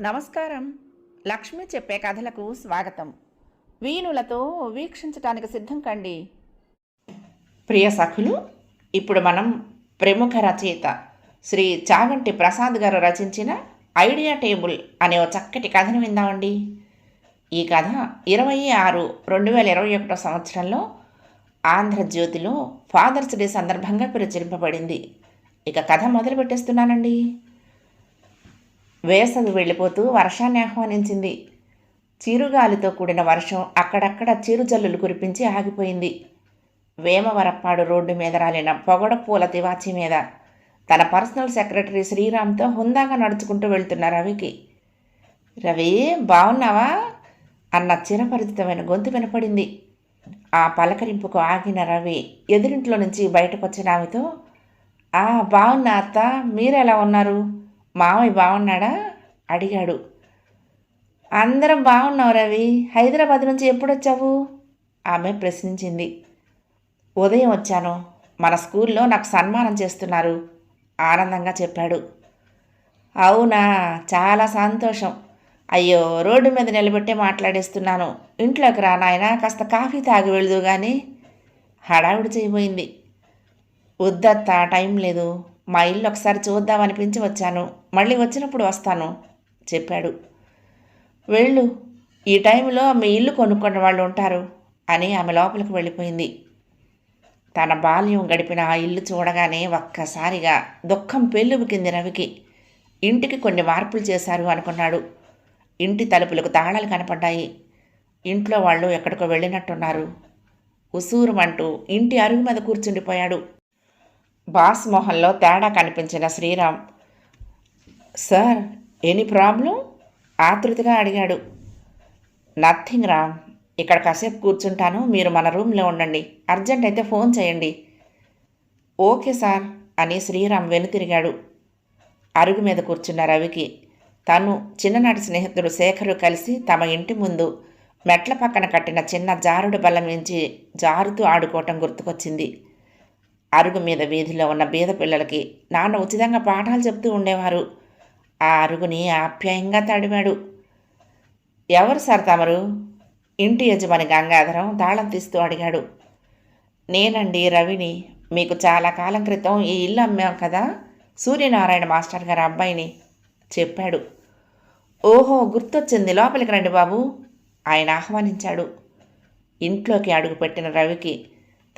నమస్కారం. లక్ష్మి చెప్పే కథలకు స్వాగతం. వీణులతో వీక్షించటానికి సిద్ధం కండి. ప్రియ సఖులు ఇప్పుడు మనం ప్రముఖ రచయిత శ్రీ చాగంటి ప్రసాద్ గారు రచించిన ఐడియా టేబుల్ అనే ఓ చక్కటి కథను విందామండి. ఈ కథ ఇరవై ఆరు రెండు వేల ఇరవై ఒకటో సంవత్సరంలో ఆంధ్రజ్యోతిలో ఫాదర్స్ డే సందర్భంగా ప్రచురింపబడింది. ఇక కథ మొదలు పెట్టేస్తున్నానండి వేసవి వెళ్ళిపోతూ వర్షాన్ని ఆహ్వానించింది. చిరుగాలితో కూడిన వర్షం అక్కడక్కడ చీరుజల్లులు కురిపించి ఆగిపోయింది. వేమవరప్పాడు రోడ్డు మీద రాలిన పొగడ పూల తివాచి మీద తన పర్సనల్ సెక్రటరీ శ్రీరామ్తో హుందాగా నడుచుకుంటూ వెళ్తున్న రవికి రవి బాగున్నావా అన్న చిరపరిచితమైన గొంతు వినపడింది. ఆ పలకరింపుకు ఆగిన రవి ఎదురింట్లో నుంచి బయటకొచ్చిన ఆమెతో ఆ బాగున్నా అత్త మీరెలా ఉన్నారు? మామయ్య బాగున్నాడా అడిగాడు. అందరం బాగున్నావు రవి. హైదరాబాద్ నుంచి ఎప్పుడు వచ్చావు ఆమె ప్రశ్నించింది. ఉదయం వచ్చాను. మన స్కూల్లో నాకు సన్మానం చేస్తున్నారు. ఆనందంగా చెప్పాడు. అవునా? చాలా సంతోషం. అయ్యో రోడ్డు మీద నిలబెట్టే మాట్లాడేస్తున్నాను. ఇంట్లోకి రా నాయనా కాస్త కాఫీ తాగి వెళ్దు కానీ హడావిడి చేయబోయింది. వద్దత్త టైం లేదు. మా ఇల్లు ఒకసారి చూద్దామనిపించి వచ్చాను. మళ్ళీ వచ్చినప్పుడు వస్తాను చెప్పాడు. వెళ్ళు ఈ టైంలో మీ ఇల్లు కొనుక్కున్న వాళ్ళు ఉంటారు అని ఆమె లోపలికి వెళ్ళిపోయింది. తన బాల్యం గడిపిన ఆ ఇల్లు చూడగానే ఒక్కసారిగా దుఃఖం పెళ్ళుబుకింది రవికి ఇంటికి కొన్ని మార్పులు చేశారు అనుకున్నాడు. ఇంటి తలుపులకు తాళాలు కనపడ్డాయి. ఇంట్లో వాళ్ళు ఎక్కడికో వెళ్ళినట్టున్నారు. ఉసూరుమంటూ ఇంటి అరుగు మీద కూర్చుండిపోయాడు. బాస్ మొహంలో తేడా కనిపించిన శ్రీరామ్ సార్ ఎనీ ప్రాబ్లం? ఆతృతగా అడిగాడు. నథింగ్ రామ్ ఇక్కడ కాసేపు కూర్చుంటాను మీరు మన రూమ్లో ఉండండి అర్జెంట్ అయితే ఫోన్ చేయండి. ఓకే సార్ అని శ్రీరామ్ వెనుతిరిగాడు. అరుగు మీద కూర్చున్న రవికి తను చిన్ననాటి స్నేహితుడు శేఖరు కలిసి తమ ఇంటి ముందు మెట్ల పక్కన కట్టిన చిన్న జారుడు బల్ల నుంచి జారుతూ ఆడుకోవటం గుర్తుకొచ్చింది. అరుగు మీద వీధిలో ఉన్న బీద పిల్లలకి నాన్న ఉచితంగా పాఠాలు చెప్తూ ఉండేవారు. ఆ అరుగుని ఆప్యాయంగా తడివాడు ఎవరు సార్ తమరు? ఇంటి యజమాని గంగాధరం తాళం తీస్తూ అడిగాడు. నేనండి రవిని. మీకు చాలా కాలం క్రితం ఈ ఇల్లు అమ్మాం కదా? సూర్యనారాయణ మాస్టర్ గారి అబ్బాయిని చెప్పాడు. ఓహో గుర్తొచ్చింది. లోపలికి రండి బాబు. ఆయన ఆహ్వానించాడు. ఇంట్లోకి అడుగుపెట్టిన రవికి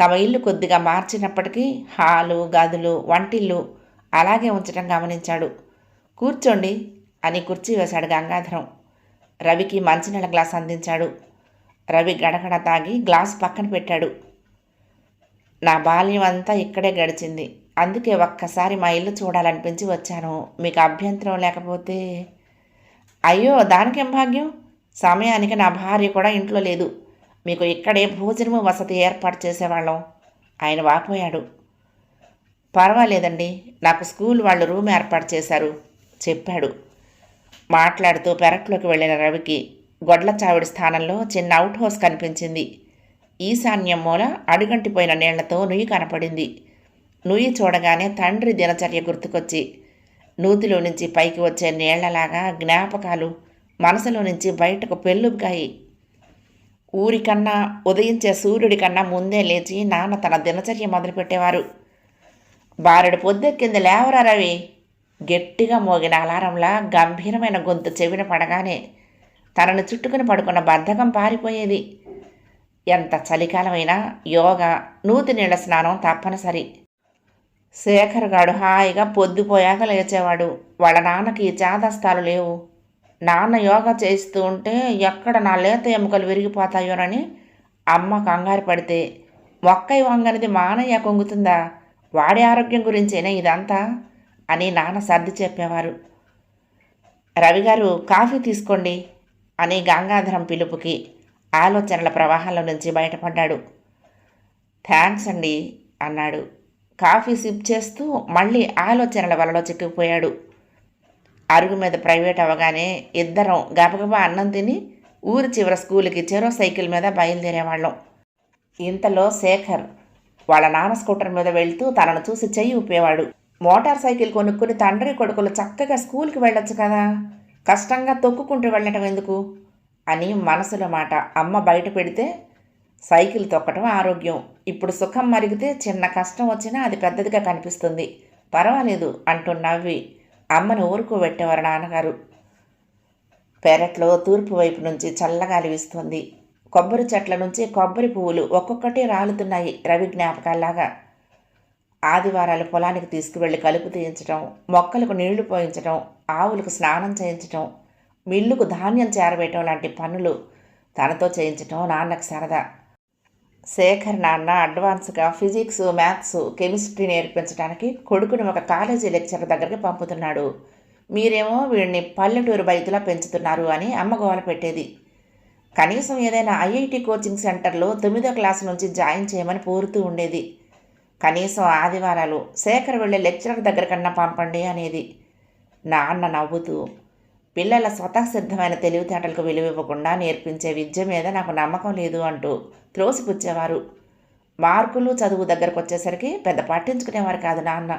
తమ ఇల్లు కొద్దిగా మార్చినప్పటికీ హాలు గదులు వంటిల్లు అలాగే ఉంచడం గమనించాడు. కూర్చోండి అని కుర్చీ వేశాడు గంగాధరం. రవికి మంచినీళ్ళ గ్లాస్ అందించాడు. రవి గడగడ తాగి గ్లాస్ పక్కన పెట్టాడు. నా బాల్యం అంతా ఇక్కడే గడిచింది. అందుకే ఒక్కసారి మా ఇల్లు చూడాలనిపించి వచ్చాను. మీకు అభ్యంతరం లేకపోతే అయ్యో దానికేం భాగ్యం? సమయానికి నా భార్య కూడా ఇంట్లో లేదు. మీకు ఇక్కడే భోజనము వసతి ఏర్పాటు చేసేవాళ్ళం. ఆయన వాపోయాడు. పర్వాలేదండి నాకు స్కూల్ వాళ్ళు రూమ్ ఏర్పాటు చేశారు చెప్పాడు. మాట్లాడుతూ పెరట్లోకి వెళ్ళిన రవికి గొడ్ల చావిడి స్థానంలో చిన్న అవుట్ హౌస్ కనిపించింది. ఈశాన్యం మూల అడుగంటిపోయిన నీళ్ళతో నుయ్యి కనపడింది. నుయ్యి చూడగానే తండ్రి దినచర్య గుర్తుకొచ్చి నూతిలో నుంచి పైకి వచ్చే నీళ్ళలాగా జ్ఞాపకాలు మనసులో నుంచి బయటకు పెళ్ళుగాయి ఊరికన్నా ఉదయించే సూర్యుడి కన్నా ముందే లేచి నాన్న తన దినచర్య మొదలుపెట్టేవారు. బారెడు పొద్దెక్కింది లేవరా రవి? గట్టిగా మోగిన అలారంలా గంభీరమైన గొంతు చెవిన పడగానే తనను చుట్టుకుని పడుకున్న బద్ధకం పారిపోయేది. ఎంత చలికాలమైనా యోగా నూతి నీళ్ళ స్నానం తప్పనిసరి. శేఖర్ గాడు హాయిగా పొద్దుపోయాక లేచేవాడు. వాళ్ళ నాన్నకి చాదస్తాలు లేవు. నాన్న యోగా చేస్తూ ఉంటే ఎక్కడ నా లేత ఎముకలు విరిగిపోతాయోనని అమ్మ కంగారు పడితే మొక్కై వంగనిది మానయ్య కొంగుతుందా? వాడి ఆరోగ్యం గురించేనే ఇదంతా? అని నాన్న సర్ది చెప్పేవారు. రవిగారు కాఫీ తీసుకోండి అని గంగాధరం పిలుపుకి ఆలోచనల ప్రవాహంలో నుంచి బయటపడ్డాడు. థ్యాంక్స్ అండి అన్నాడు. కాఫీ సిప్ చేస్తూ మళ్ళీ ఆలోచనల వలలో చిక్కుకుపోయాడు అరుగు మీద ప్రైవేట్ అవగానే ఇద్దరం గబగబా అన్నం తిని ఊరి చివర స్కూల్కి చెరో సైకిల్ మీద బయలుదేరేవాళ్ళం ఇంతలో శేఖర్ వాళ్ళ నాన్న స్కూటర్ మీద వెళ్తూ తనను చూసి చెయ్యి ఊపేవాడు. మోటార్ సైకిల్ కొనుక్కుని తండ్రి కొడుకులు చక్కగా స్కూల్కి వెళ్ళొచ్చు కదా కష్టంగా తొక్కుకుంటూ వెళ్ళటం ఎందుకు? అని మనసులో మాట. అమ్మ బయట పెడితే సైకిల్ తొక్కటం ఆరోగ్యం. ఇప్పుడు సుఖం మరిగితే చిన్న కష్టం వచ్చినా అది పెద్దదిగా కనిపిస్తుంది. పర్వాలేదు అంటూ అమ్మను ఊరుకు పెట్టేవారు నాన్నగారు. పెరట్లో తూర్పు వైపు నుంచి చల్లగాలి వీస్తుంది. కొబ్బరి చెట్ల నుంచి కొబ్బరి పువ్వులు ఒక్కొక్కటి రాలుతున్నాయి రవి జ్ఞాపకాల్లాగా. ఆదివారాలు పొలానికి తీసుకువెళ్ళి కలుపు తీయించడం మొక్కలకు నీళ్ళు పోయించడం ఆవులకు స్నానం చేయించడం మిల్లుకు ధాన్యం చేరవేయటం లాంటి పనులు తనతో చేయించటం నాన్నకు సరదా. శేఖర్ నాన్న అడ్వాన్స్గా ఫిజిక్స్ మ్యాథ్స్ కెమిస్ట్రీ నేర్పించడానికి కొడుకుని ఒక కాలేజీ లెక్చరర్ దగ్గరికి పంపుతున్నాడు. మీరేమో వీడిని పల్లెటూరు బయతులా పెంచుతున్నారు అని అమ్మ గోల పెట్టేది. కనీసం ఏదైనా ఐఐటి కోచింగ్ సెంటర్లో తొమ్మిదో క్లాస్ నుంచి జాయిన్ చేయమని కోరుతూ ఉండేది. కనీసం ఆదివారాలు శేఖర్ వెళ్ళే లెక్చరర్ దగ్గర కన్నా పంపండి అనేది. నాన్న నవ్వుతూ పిల్లల స్వతసిద్ధమైన తెలివితేటలకు విలువివ్వకుండా నేర్పించే విద్య మీద నాకు నమ్మకం లేదు అంటూ త్రోసిపుచ్చేవారు. మార్కులు చదువు దగ్గరకు వచ్చేసరికి పెద్ద పట్టించుకునేవారు కాదు నాన్న.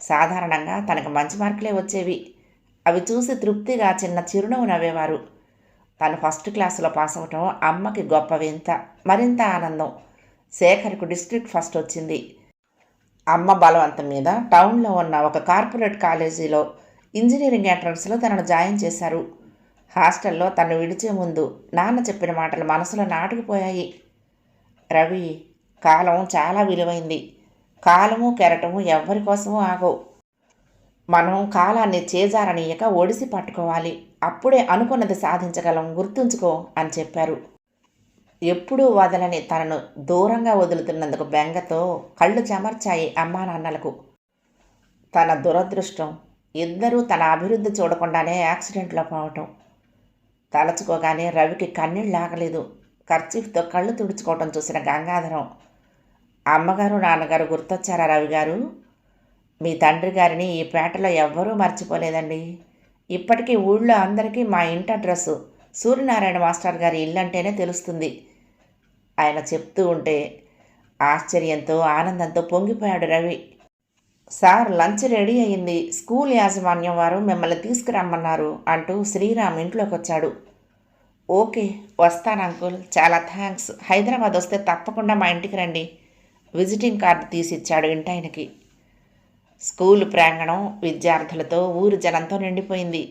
సాధారణంగా తనకు మంచి మార్కులే వచ్చేవి. అవి చూసి తృప్తిగా చిన్న చిరునవ్వు నవ్వేవారు. తను ఫస్ట్ క్లాసులో పాస్ అవటం అమ్మకి గొప్ప వింత మరింత ఆనందం. శేఖర్కు డిస్ట్రిక్ట్ ఫస్ట్ వచ్చింది. అమ్మ బలవంతం మీద టౌన్లో ఉన్న ఒక కార్పొరేట్ కాలేజీలో ఇంజనీరింగ్ ఎంట్రన్స్లో తనను జాయిన్ చేశారు. హాస్టల్లో తను విడిచే ముందు నాన్న చెప్పిన మాటలు మనసులో నాటుకుపోయాయి. రవి కాలం చాలా విలువైంది. కాలము కెరటము ఎవ్వరి కోసమూ ఆగవు. మనం కాలాన్ని చేజారనీయక ఒడిసి పట్టుకోవాలి. అప్పుడే అనుకున్నది సాధించగలం గుర్తుంచుకో అని చెప్పారు. ఎప్పుడూ వదలని తనను దూరంగా వదులుతున్నందుకు బెంగతో కళ్ళు చెమర్చాయి అమ్మా నాన్నలకు తన దురదృష్టం ఇద్దరూ తన అభివృద్ధి చూడకుండానే యాక్సిడెంట్లో పోవటం. తలచుకోగానే రవికి కన్నీళ్ళు ఆగలేదు ఖర్చీఫ్తో కళ్ళు తుడుచుకోవటం చూసిన గంగాధరం అమ్మగారు నాన్నగారు గుర్తొచ్చారా రవి గారు? మీ తండ్రి గారిని ఈ పేటలో ఎవ్వరూ మర్చిపోలేదండి. ఇప్పటికీ ఊళ్ళో అందరికీ మా ఇంటి అడ్రస్సు సూర్యనారాయణ మాస్టర్ గారి ఇల్లు అంటేనే తెలుస్తుంది. ఆయన చెప్తూ ఉంటే ఆశ్చర్యంతో ఆనందంతో పొంగిపోయాడు రవి. సార్ లంచ్ రెడీ అయింది స్కూల్ యాజమాన్యం వారు మిమ్మల్ని తీసుకురమ్మన్నారు అంటూ శ్రీరామ్ ఇంట్లోకి వచ్చాడు ఓకే వస్తాను అంకుల్. చాలా థ్యాంక్స్. హైదరాబాద్ వస్తే తప్పకుండా మా ఇంటికి రండి. విజిటింగ్ కార్డు తీసిచ్చాడు ఇంటాయనకి. స్కూలు ప్రాంగణం విద్యార్థులతో ఊరు జనంతో నిండిపోయింది.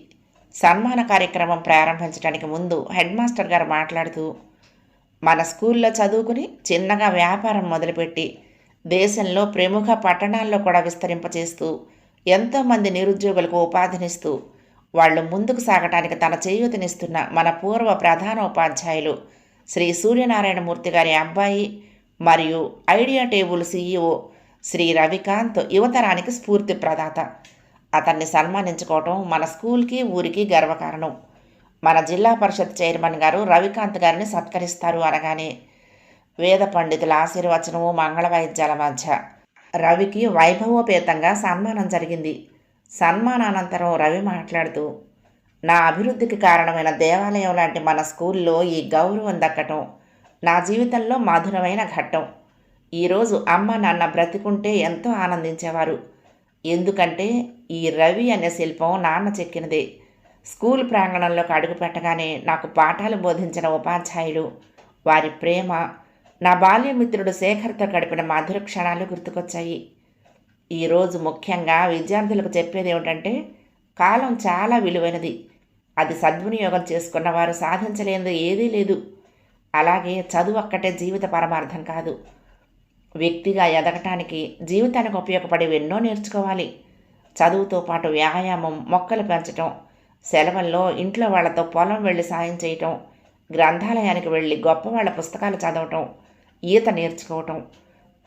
సన్మాన కార్యక్రమం ప్రారంభించడానికి ముందు హెడ్ మాస్టర్ గారు మాట్లాడుతూ మన స్కూల్లో చదువుకుని చిన్నగా వ్యాపారం మొదలుపెట్టి దేశంలో ప్రముఖ పట్టణాల్లో కూడా విస్తరింపచేస్తూ ఎంతోమంది నిరుద్యోగులకు ఉపాధినిస్తూ వాళ్ళు ముందుకు సాగటానికి తన చేయూతనిస్తున్న మన పూర్వ ప్రధాన ఉపాధ్యాయులు శ్రీ సూర్యనారాయణమూర్తి గారి అబ్బాయి మరియు idea table CEO Shri Ravikanth యువతరానికి స్ఫూర్తి ప్రదాత. అతన్ని సన్మానించుకోవటం మన స్కూల్కి ఊరికి గర్వకారణం. మన జిల్లా పరిషత్ చైర్మన్ గారు రవికాంత్ గారిని సత్కరిస్తారు అనగానే వేద పండితుల ఆశీర్వచనము మంగళ వాయిద్యాల మధ్య. రవికి వైభవోపేతంగా సన్మానం జరిగింది. సన్మానానంతరం రవి మాట్లాడుతూ నా అభివృద్ధికి కారణమైన దేవాలయం లాంటి మన స్కూల్లో ఈ గౌరవం దక్కటం నా జీవితంలో మధురమైన ఘట్టం. ఈరోజు అమ్మ నాన్న బ్రతికుంటే ఎంతో ఆనందించేవారు. ఎందుకంటే ఈ రవి అనే శిల్పం నాన్న చెక్కినదే. స్కూల్ ప్రాంగణంలోకి అడుగుపెట్టగానే నాకు పాఠాలు బోధించిన ఉపాధ్యాయుడు. వారి ప్రేమ నా బాల్యమిత్రుడు శేఖర్తో గడిపిన మధుర క్షణాలు గుర్తుకొచ్చాయి. ఈరోజు ముఖ్యంగా విద్యార్థులకు చెప్పేది ఏమిటంటే కాలం చాలా విలువైనది. అది సద్వినియోగం చేసుకున్న వారు సాధించలేనిది ఏదీ లేదు. అలాగే చదువు ఒక్కటే జీవిత పరమార్థం కాదు. వ్యక్తిగా ఎదగటానికి జీవితానికి ఉపయోగపడేవి ఎన్నో నేర్చుకోవాలి. చదువుతో పాటు వ్యాయామం మొక్కలు పెంచటం సెలవుల్లో ఇంట్లో వాళ్ళతో పొలం వెళ్ళి సాయం చేయటం గ్రంథాలయానికి వెళ్ళి గొప్ప వాళ్ళ పుస్తకాలు చదవటం ఈత నేర్చుకోవటం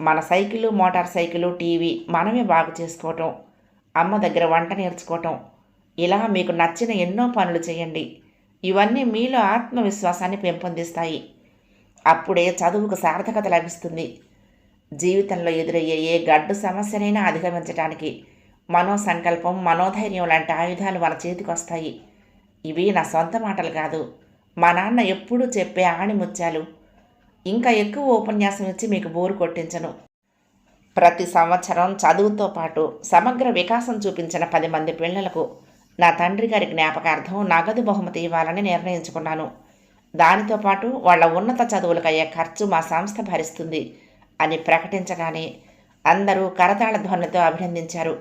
మన సైకిలు మోటార్ సైకిలు టీవీ మనమే బాగు చేసుకోవటం అమ్మ దగ్గర వంట నేర్చుకోవటం ఇలా మీకు నచ్చిన ఎన్నో పనులు చేయండి. ఇవన్నీ మీలో ఆత్మవిశ్వాసాన్ని పెంపొందిస్తాయి. అప్పుడే చదువుకు సార్థకత లభిస్తుంది. జీవితంలో ఎదురయ్యే ఏ గడ్డు సమస్యనైనా అధిగమించడానికి మనోసంకల్పం మనోధైర్యం లాంటి ఆయుధాలు మన చేతికి వస్తాయి. ఇవి నా సొంత మాటలు కాదు. మా నాన్న ఎప్పుడూ చెప్పే ఆణిముత్యాలు ఇంకా ఎక్కువ ఉపన్యాసం ఇచ్చి మీకు బోరు కొట్టించను. ప్రతి సంవత్సరం చదువుతో పాటు సమగ్ర వికాసం చూపించిన పది మంది పిల్లలకు నా తండ్రి గారి జ్ఞాపకార్థం నగదు బహుమతి ఇవ్వాలని నిర్ణయించుకున్నాను. దానితో పాటు వాళ్ళ ఉన్నత చదువులకు అయ్యే ఖర్చు మా సంస్థ భరిస్తుంది అని ప్రకటించగానే అందరూ కరతాళ ధ్వనితో అభినందించారు.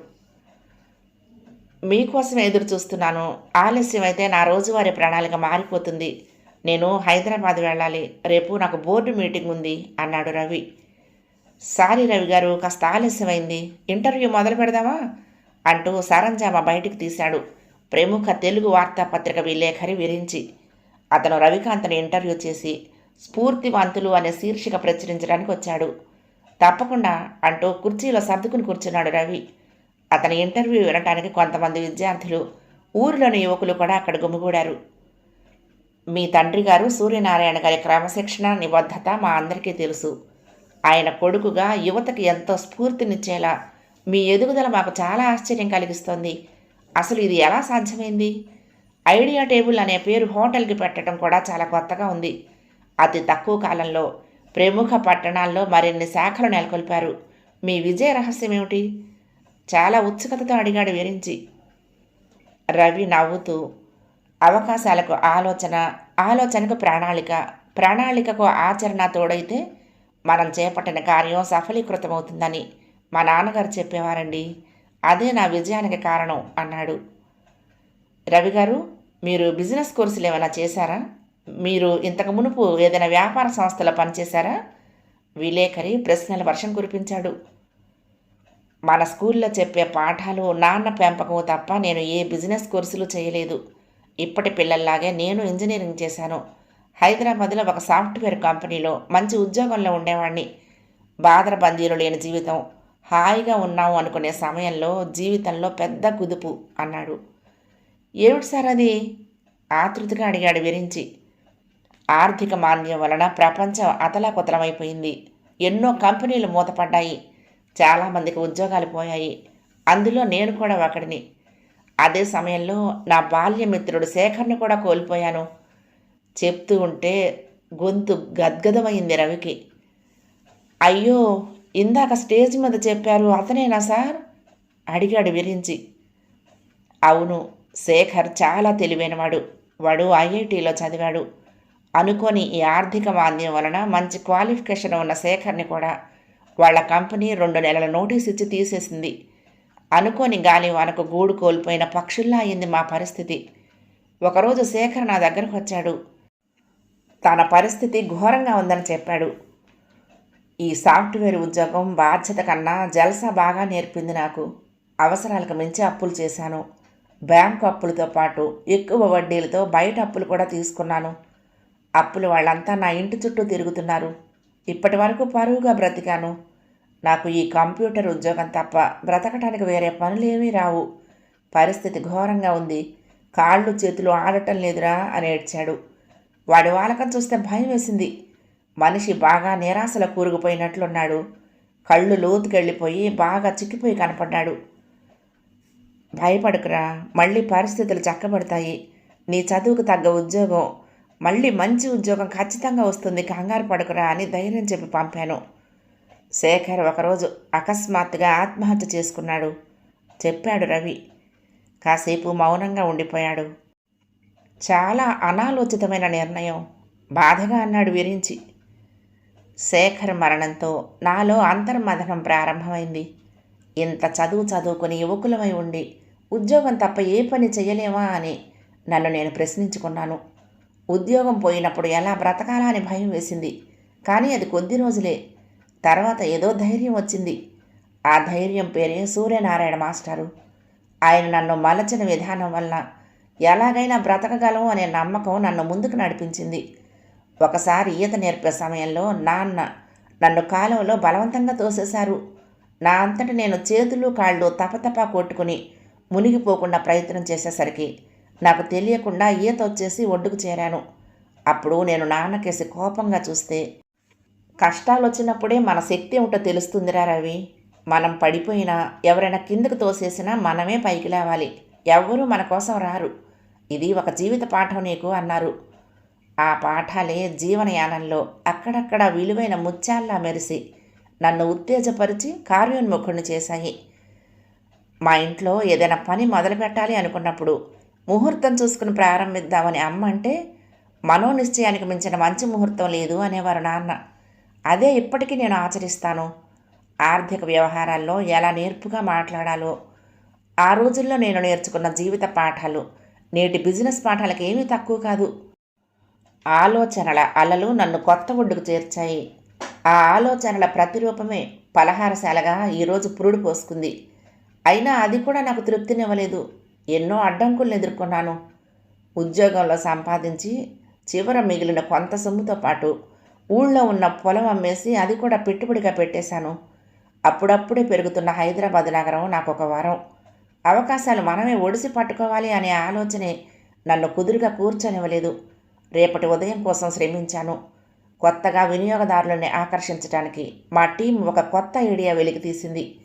మీకోసం ఎదురు చూస్తున్నాను ఆలస్యమైతే నా రోజువారీ ప్రణాళిక మారిపోతుంది. నేను హైదరాబాద్ వెళ్ళాలి. రేపు నాకు బోర్డు మీటింగ్ ఉంది అన్నాడు రవి. సారీ రవి గారు కాస్త ఆలస్యమైంది. ఇంటర్వ్యూ మొదలు పెడదామా? అంటూ సరంజామా బయటికి తీశాడు. ప్రముఖ తెలుగు వార్తాపత్రిక విలేఖరి విరించి. అతను రవికాంత్ని ఇంటర్వ్యూ చేసి స్ఫూర్తివంతులు అనే శీర్షిక ప్రచురించడానికి వచ్చాడు. తప్పకుండా అంటూ కుర్చీలో సర్దుకుని కూర్చున్నాడు రవి. అతని ఇంటర్వ్యూ వినటానికి కొంతమంది విద్యార్థులు ఊరిలోని యువకులు కూడా అక్కడ గుమిగూడారు. మీ తండ్రి గారు సూర్యనారాయణ గారి క్రమశిక్షణ నిబద్ధత మా అందరికీ తెలుసు. ఆయన కొడుకుగా యువతకి ఎంతో స్ఫూర్తినిచ్చేలా మీ ఎదుగుదల మాకు చాలా ఆశ్చర్యం కలిగిస్తోంది. అసలు ఇది ఎలా సాధ్యమైంది? ఐడియా టేబుల్ అనే పేరు హోటల్కి పెట్టడం కూడా చాలా కొత్తగా ఉంది. అతి తక్కువ కాలంలో ప్రముఖ పట్టణాల్లో మరిన్ని శాఖలు నెలకొల్పారు. మీ విజయ రహస్యం ఏమిటి? చాలా ఉత్సుకతతో అడిగాడు విరించి. రవి నవ్వుతూ అవకాశాలకు ఆలోచన ఆలోచనకు ప్రణాళిక ప్రణాళికకు ఆచరణ తోడైతే మనం చేపట్టిన కార్యం సఫలీకృతమవుతుందని మా నాన్నగారు చెప్పేవారండి. అదే నా విజయానికి కారణం అన్నాడు. రవి గారు మీరు బిజినెస్ కోర్సులు ఏమైనా చేశారా? మీరు ఇంతకు మునుపు ఏదైనా వ్యాపార సంస్థలో పనిచేశారా? విలేకరి ప్రశ్నల వర్షం కురిపించాడు. మన స్కూల్లో చెప్పే పాఠాలు నాన్న పెంపకం తప్ప నేను ఏ బిజినెస్ కోర్సులు చేయలేదు. ఇప్పటి పిల్లల్లాగే నేను ఇంజనీరింగ్ చేశాను. హైదరాబాద్లో ఒక సాఫ్ట్వేర్ కంపెనీలో మంచి ఉద్యోగంలో ఉండేవాడిని బాధల బందీలు లేని జీవితం. హాయిగా ఉన్నాము అనుకునే సమయంలో జీవితంలో పెద్ద కుదుపు అన్నాడు. ఏమిటి సార్ అది? ఆతృతగా అడిగాడు విరించి. ఆర్థిక మాంద్యం వలన ప్రపంచం అతలాకుతలమైపోయింది. ఎన్నో కంపెనీలు మూతపడ్డాయి. చాలామందికి ఉద్యోగాలు పోయాయి. అందులో నేను కూడా ఒకడిని. అదే సమయంలో నా బాల్యమిత్రుడు శేఖర్ని కూడా కోల్పోయాను. చెప్తూ ఉంటే గొంతు గద్గదమైంది రవికి. అయ్యో ఇందాక స్టేజ్ మీద చెప్పారు అతనేనా సార్? అడిగాడు విరించి. అవును శేఖర్ చాలా తెలివైనవాడు. వాడు ఐఐటీలో చదివాడు. అనుకోని ఈ ఆర్థిక మాంద్యం వలన మంచి క్వాలిఫికేషన్ ఉన్న శేఖర్ని కూడా వాళ్ళ కంపెనీ రెండు నెలల నోటీస్ ఇచ్చి తీసేసింది. అనుకోని గాలి వానకు గూడు కోల్పోయిన పక్షుల్లా అయింది మా పరిస్థితి. ఒకరోజు శేఖర్ నా దగ్గరకు వచ్చాడు. తన పరిస్థితి ఘోరంగా ఉందని చెప్పాడు. ఈ సాఫ్ట్వేర్ ఉద్యోగం బాధ్యత కన్నా జల్సా బాగా నేర్పింది నాకు. అవసరాలకు మించి అప్పులు చేశాను. బ్యాంకు అప్పులతో పాటు ఎక్కువ వడ్డీలతో బయట అప్పులు కూడా తీసుకున్నాను. అప్పులు వాళ్ళంతా నా ఇంటి చుట్టూ తిరుగుతున్నారు. ఇప్పటి వరకు పరువుగా బ్రతికాను. నాకు ఈ కంప్యూటర్ ఉద్యోగం తప్ప బ్రతకటానికి వేరే పనులేమీ రావు. పరిస్థితి ఘోరంగా ఉంది. కాళ్ళు చేతులు ఆడటం లేదురా అని ఏడ్చాడు. వాడి వాలకం చూస్తే భయం వేసింది. మనిషి బాగా నిరాశలో కూరుకుపోయినట్లున్నాడు. కళ్ళు లోతుకెళ్ళిపోయి బాగా చిక్కిపోయి కనపడ్డాడు. భయపడకురా మళ్ళీ పరిస్థితులు చక్కబడతాయి. నీ చదువుకు తగ్గ ఉద్యోగం మళ్ళీ మంచి ఉద్యోగం ఖచ్చితంగా వస్తుంది. కంగారు పడకురా అని ధైర్యం చెప్పి పంపాను. శేఖర్ ఒకరోజు అకస్మాత్తుగా ఆత్మహత్య చేసుకున్నాడు. చెప్పాడు రవి. కాసేపు మౌనంగా ఉండిపోయాడు. చాలా అనాలోచితమైన నిర్ణయం. బాధగా అన్నాడు విరించి. శేఖర్ మరణంతో నాలో అంతర్మథనం ప్రారంభమైంది. ఇంత చదువు చదువుకుని యువకులమై ఉండి ఉద్యోగం తప్ప ఏ పని చేయలేమా అని నన్ను నేను ప్రశ్నించుకున్నాను. ఉద్యోగం పోయినప్పుడు ఎలా బ్రతకాలా అని భయం వేసింది. కానీ అది కొద్ది రోజులే. తర్వాత ఏదో ధైర్యం వచ్చింది. ఆ ధైర్యం పేరే సూర్యనారాయణ మాస్టారు. ఆయన నన్ను మలచిన విధానం వలన ఎలాగైనా బ్రతకగలం అనే నమ్మకం నన్ను ముందుకు నడిపించింది. ఒకసారి ఈత నేర్పే సమయంలో నాన్న నన్ను కాలువలో బలవంతంగా తోసేశారు. నా అంతట నేను చేతులు కాళ్ళు తపతపా కొట్టుకుని మునిగిపోకుండా ప్రయత్నం చేసేసరికి నాకు తెలియకుండా ఈత వచ్చేసి ఒడ్డుకు చేరాను. అప్పుడు నేను నాన్నకేసి కోపంగా చూస్తే కష్టాలు వచ్చినప్పుడే మన శక్తి ఏమిటో తెలుస్తుందిరా రవి. మనం పడిపోయినా ఎవరైనా కిందకు తోసేసినా మనమే పైకి లేవాలి. ఎవ్వరూ మన కోసం రారు. ఇది ఒక జీవిత పాఠం నీకు అన్నారు. ఆ పాఠాలే జీవనయానంలో అక్కడక్కడ విలువైన ముత్యాల్లా మెరిసి నన్ను ఉత్తేజపరిచి కార్యోన్ముఖుణ్ణి చేశాయి. మా ఇంట్లో ఏదైనా పని మొదలు పెట్టాలి అనుకున్నప్పుడు ముహూర్తం చూసుకుని ప్రారంభిద్దామని అమ్మ అంటే మనోనిశ్చయానికి మించిన మంచి ముహూర్తం లేదు అనేవారు నాన్న. అదే ఇప్పటికీ నేను ఆచరిస్తాను. ఆర్థిక వ్యవహారాల్లో ఎలా నేర్పుగా మాట్లాడాలో. ఆ రోజుల్లో నేను నేర్చుకున్న జీవిత పాఠాలు. నేటి బిజినెస్ పాఠాలకు ఏమీ తక్కువ కాదు. ఆలోచనల అలలు నన్ను కొత్త ఒడ్డుకు చేర్చాయి. ఆ ఆలోచనల ప్రతిరూపమే పలహారశాలగా ఈరోజు పురుడు పోసుకుంది. అయినా అది కూడా నాకు తృప్తినివ్వలేదు. ఎన్నో అడ్డంకులను ఎదుర్కొన్నాను. ఉద్యోగంలో సంపాదించి చివర మిగిలిన కొంత సొమ్ముతో పాటు ఊళ్ళో ఉన్న పొలం అమ్మేసి అది కూడా పెట్టుబడిగా పెట్టేశాను. అప్పుడప్పుడే పెరుగుతున్న హైదరాబాద్ నగరం నాకు ఒక వరం. అవకాశాలు మనమే ఒడిసి పట్టుకోవాలి అనే ఆలోచనే నన్ను కుదురుగా కూర్చొనివ్వలేదు. రేపటి ఉదయం కోసం శ్రమించాను. కొత్తగా వినియోగదారులని ఆకర్షించడానికి మా టీం ఒక కొత్త ఐడియా వెలికి తీసింది.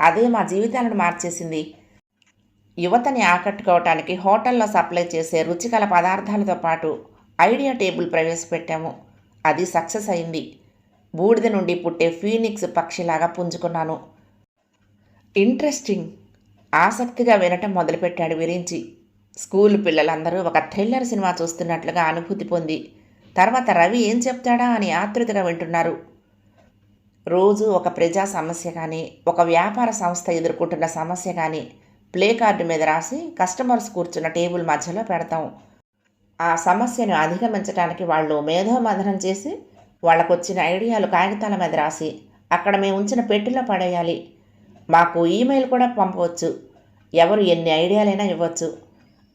అదే మా జీవితాలను మార్చేసింది. యువతని ఆకట్టుకోవటానికి హోటల్లో సప్లై చేసే రుచికల పదార్థాలతో పాటు ఐడియా టేబుల్ ప్రవేశపెట్టాము. అది సక్సెస్ అయింది. బూడిద నుండి పుట్టే ఫీనిక్స్ పక్షిలాగా పుంజుకున్నాను. ఇంట్రెస్టింగ్! ఆసక్తిగా వినటం మొదలుపెట్టాడు విరించి. స్కూల్ పిల్లలందరూ ఒక థ్రిల్లర్ సినిమా చూస్తున్నట్లుగా అనుభూతి పొంది. తర్వాత రవి ఏం చెప్తాడా అని ఆతృతగా వింటున్నారు. రోజు ఒక ప్రజా సమస్య కానీ ఒక వ్యాపార సంస్థ ఎదుర్కొంటున్న సమస్య కానీ ప్లే కార్డు మీద రాసి కస్టమర్స్ కూర్చున్న టేబుల్ మధ్యలో పెడతాం. ఆ సమస్యను అధిగమించడానికి వాళ్ళు మేధోమథనం చేసి వాళ్ళకు వచ్చిన ఐడియాలు కాగితాల మీద రాసి అక్కడ మేము ఉంచిన పెట్టిలో పడేయాలి. మాకు ఈమెయిల్ కూడా పంపవచ్చు. ఎవరు ఎన్ని ఐడియాలైనా ఇవ్వచ్చు.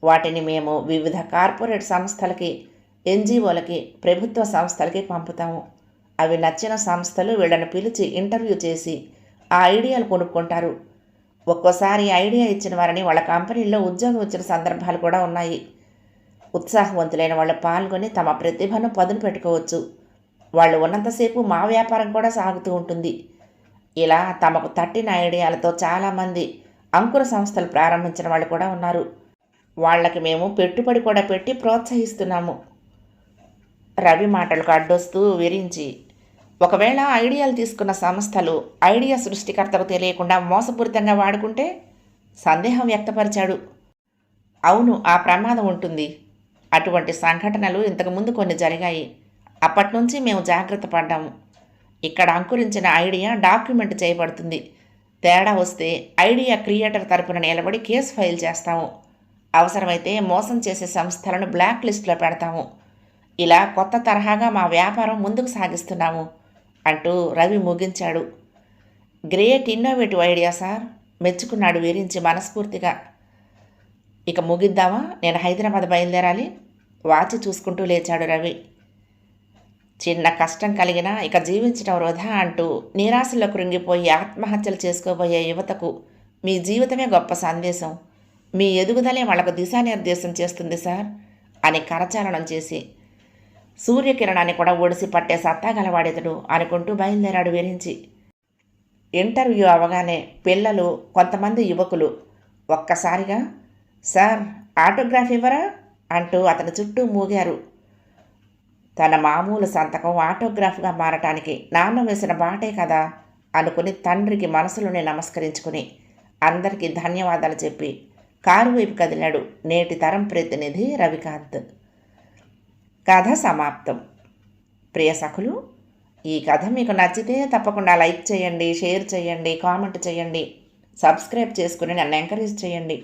వాటిని మేము వివిధ కార్పొరేట్ సంస్థలకి ఎన్జిఓలకి ప్రభుత్వ సంస్థలకి పంపుతాము. అవి నచ్చిన సంస్థలు వీళ్ళని పిలిచి ఇంటర్వ్యూ చేసి ఆ ఐడియాలు కొనుక్కుంటారు. ఒక్కోసారి ఐడియా ఇచ్చిన వారిని వాళ్ళ కంపెనీల్లో ఉద్యోగం ఇచ్చిన సందర్భాలు కూడా ఉన్నాయి. ఉత్సాహవంతులైన వాళ్ళు పాల్గొని తమ ప్రతిభను పదును పెట్టుకోవచ్చు. వాళ్ళు ఉన్నంతసేపు మా వ్యాపారం కూడా సాగుతూ ఉంటుంది. ఇలా తమకు తట్టిన ఐడియాలతో చాలామంది అంకుర సంస్థలు ప్రారంభించిన వాళ్ళు కూడా ఉన్నారు. వాళ్ళకి మేము పెట్టుబడి కూడా పెట్టి ప్రోత్సహిస్తున్నాము. రవి మాటలకు అడ్డొస్తూ విరించి ఒకవేళ ఐడియాలు తీసుకున్న సంస్థలు ఐడియా సృష్టికర్తకు తెలియకుండా మోసపూరితంగా వాడుకుంటే? సందేహం వ్యక్తపరిచాడు. అవును ఆ ప్రమాదం ఉంటుంది. అటువంటి సంఘటనలు ఇంతకుముందు కొన్ని జరిగాయి. అప్పటి నుంచి మేము జాగ్రత్త పడ్డాము ఇక్కడ అంకురించిన ఐడియా డాక్యుమెంట్ చేయబడుతుంది. తేడా వస్తే ఐడియా క్రియేటర్ తరపున నిలబడి కేసు ఫైల్ చేస్తాము. అవసరమైతే మోసం చేసే సంస్థలను బ్లాక్ లిస్ట్లో పెడతాము. ఇలా కొత్త తరహాగా మా వ్యాపారం ముందుకు సాగిస్తున్నాము అంటూ రవి ముగించాడు. Great innovative idea sir. మెచ్చుకున్నాడు వీరించి మనస్ఫూర్తిగా. ఇక ముగిద్దామా? నేను హైదరాబాద్ బయలుదేరాలి. వాచి చూసుకుంటూ లేచాడు రవి. చిన్న కష్టం కలిగినా ఇక జీవించడం వృధా అంటూ నిరాశలో కృంగిపోయి ఆత్మహత్యలు చేసుకోబోయే యువతకు మీ జీవితమే గొప్ప సందేశం. మీ ఎదుగుదలే వాళ్ళకు దిశానిర్దేశం చేస్తుంది సార్ అని కరచాలనం చేసి సూర్యకిరణాన్ని కూడా ఒడిసి పట్టే సత్తా గలవాడితడు అనుకుంటూ బయలుదేరాడు విరించి. ఇంటర్వ్యూ అవగానే పిల్లలు కొంతమంది యువకులు ఒక్కసారిగా సార్ ఆటోగ్రాఫ్ ఇవ్వరా? అంటూ అతని చుట్టూ మూగారు. తన మామూలు సంతకం ఆటోగ్రాఫ్గా మారటానికి నాన్న వేసిన బాటే కదా? అనుకుని తండ్రికి మనసులోనే నమస్కరించుకుని అందరికీ ధన్యవాదాలు చెప్పి కారు వైపు కదిలాడు నేటి తరం ప్రతినిధి రవికాంత్. కథ సమాప్తం. ప్రియ సఖులు ఈ కథ మీకు నచ్చితే తప్పకుండా లైక్ చేయండి షేర్ చేయండి కామెంట్ చేయండి సబ్స్క్రైబ్ చేసుకుని నన్ను ఎంకరేజ్ చేయండి.